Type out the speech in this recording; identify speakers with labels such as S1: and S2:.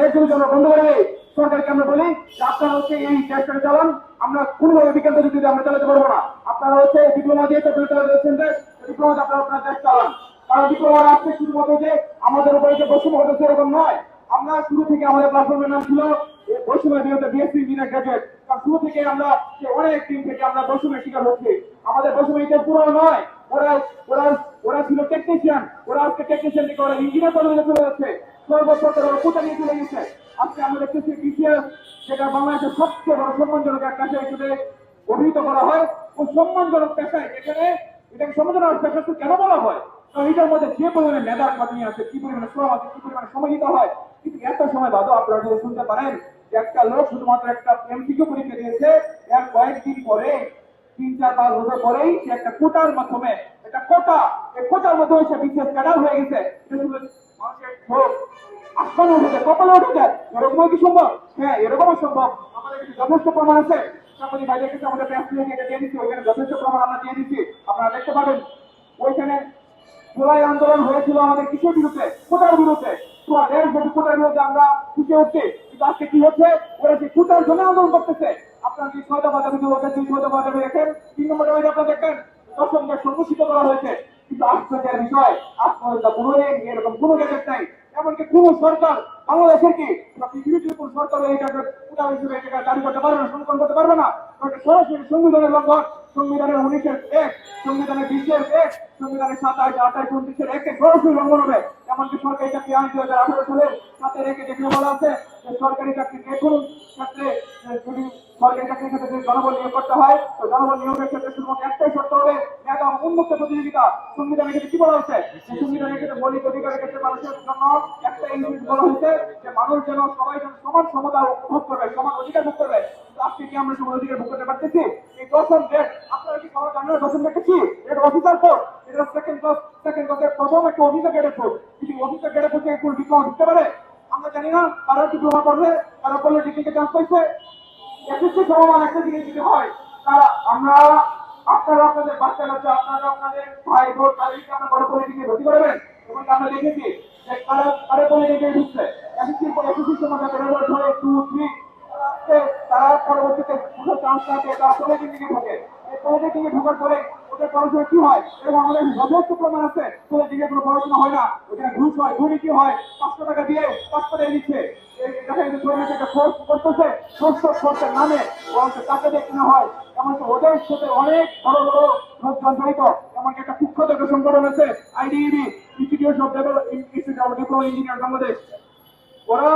S1: এগুলো বন্ধ করে দেয় সরকারকে আমরা বলি, আপনারা হচ্ছে এই চেষ্টা চালান। আমরা কোনোভাবে বিকেল যদি আমরা চালাতে পারব না, আপনারা হচ্ছে ডিপ্লোমা দিয়ে চাকরি চালাতে যাচ্ছেন যে ডিপ্লোমা আপনারা আপনারা দেশ চালান। কারণ ডিপ্লোমা আসছে শুধুমাত্র যে আমাদের উপরে যে বৈষম্য হতেছে এরকম নয়। আমরা শুরু থেকে আমাদের প্ল্যাটফর্মের নাম ছিল বৈষম্যের বিরুদ্ধে বিএসসি ইঞ্জিনিয়ার গ্রাজুয়েট কারণ শুরু থেকে আমরা অনেক দিন থেকে আমরা বৈষম্যের শিকার হচ্ছি। আমাদের বৈষম্য এটা পুরো নয়। ওরা ওরা ওরা ছিল টেকনিশিয়ান ওরা আজকে টেকনিশিয়ান থেকে ওরা ইঞ্জিনিয়ার পদবিতে চলে যাচ্ছে। সর্বপ্রকার নিয়ে চলে গেছে আজকে আমরা দেখতেছি বিসিএস যেটা বাংলাদেশের সবচেয়ে বড় সম্মানজনক এক কাছে হিসেবে অভিহিত করা হয় ও সম্মানজনক পেশায় এখানে এটাকে সম্মানজনক পেশা কেন বলা হয়? কারণ এটার মধ্যে যে পরিমাণে মেধার কামি আছে, কি পরিমাণে শ্রম আছে, কি পরিমাণে সময় দিতে হয়, কিন্তু এত সময় বাদও আপনারা যদি শুনতে পারেন, একটা লোক শুধুমাত্র একটা এমসিকিউ পরীক্ষা দিয়েছে এর কয়েকদিন পরে, তিন, চার, পাঁচ বছর পরেই সে একটা কোটার মাধ্যমে, একটা কোটা, এই কোটার মাধ্যমে সে বিশেষ ক্যাডার হয়ে গেছে। মানুষের আসমানে উঠেছে কপালে উঠেছে এরকমও কি সম্ভব? হ্যাঁ এরকমও সম্ভব। আমাদের যথেষ্ট প্রমাণ আছে। সাংবাদিক ভাইদের কাছে আমাদের প্রেস থেকে এটা দিয়ে দিচ্ছি ওইখানে যথেষ্ট প্রমাণ আমরা দিয়ে দিচ্ছি আপনারা দেখতে পাবেন, ওইখানে জুলাই আন্দোলন হয়েছিল আমাদের কিসের বিরুদ্ধে? কোটার বিরুদ্ধে। কোটার বিরুদ্ধে আমরা ফুটে উঠছি কিন্তু আজকে কি হচ্ছে? ওরা যে কোটার জন্য আন্দোলন করতেছে। আপনারা কি ছয়টা বাজার যদি ওদের দুই দেখেন তিন নম্বর দাবি আপনারা দেখেন দশমকে সংঘোষিত করা হয়েছে। কিন্তু আশ্চর্যের বিষয় আজ পর্যন্ত এরকম কোনো গ্যাজেট নাই। এমনকি কোন সরকার বাংলাদেশের কি? সরকার এটাকে হিসেবে এটাকে দাবি করতে পারবে না করতে পারবে না। সরাসরি সংবিধানের লঙ্ঘন, সংবিধানের উনিশের এক, সংবিধানের বিশের এক, সংবিধানের সাতাশ আঠাশ উনত্রিশের একে সরাসরি লঙ্ঘন হবে। এমনকি সরকারি চাকরি আইন দু হাজার আঠারো সাথে রেখে যেখানে বলা আছে, যে সরকারি চাকরি যে কোনো ক্ষেত্রে সরকারি নিয়োগ করতে হয়, তো জনবল ক্ষেত্রে শুধুমাত্র একটাই শর্ত হবে একদম উন্মুক্ত প্রতিযোগিতা। সংবিধানের কি বলা হচ্ছে যে সংবিধানের ক্ষেত্রে মৌলিক মানুষের জন্য একটা বলা হয়েছে, যে মানুষ সবাই সমান ক্ষমতা ভোগ করবে, সমান অধিকার ভোগ করবে। আমরা সমান অধিকার ভোগ করতে পারতেছি? এই দশম ডেট আপনারা কি সবাই জানেন? দশম ডেট কি? এটা সেকেন্ড ক্লাস সেকেন্ড ক্লাসের প্রথম একটা অফিসার গেটের কিন্তু অফিসার গেটের থেকে কোন ডিপ্লোমা ঢুকতে পারে? আমরা জানি না তারা ডিপ্লোমা করবে তারা পলিটেকনিকে চান্স পাইছে। এসএসসি সমমান একটা জিনিস যদি হয় তারা আমরা আপনারা আপনাদের বাচ্চা কাচ্চা, আপনারা আপনাদের ভাই বোন, তাদেরকে আপনার বড় দিকে ভর্তি করবেন। এবং আমরা দেখেছি যে তারা তারা পলিটিকে ঢুকছে তারা পরবর্তীতে চান্স থাকে তারা ঢোকে। এই পলিটিকে ঢুকার পরে ওদের পড়াশোনা কি হয়? এবং আমাদের যথেষ্ট প্রমাণ আছে পলিটিকে কোনো পড়াশোনা হয় না। ওখানে ঘুষ হয় দুর্নীতি হয়, পাঁচশো টাকা দিয়ে পাঁচশো টাকা দিচ্ছে করতেছে কিনা হয়। এমনকি ওদের সাথে অনেক বড় বড় এমনকি একটা আছে institute of develop institute of diploma engineer Bangladesh ওরা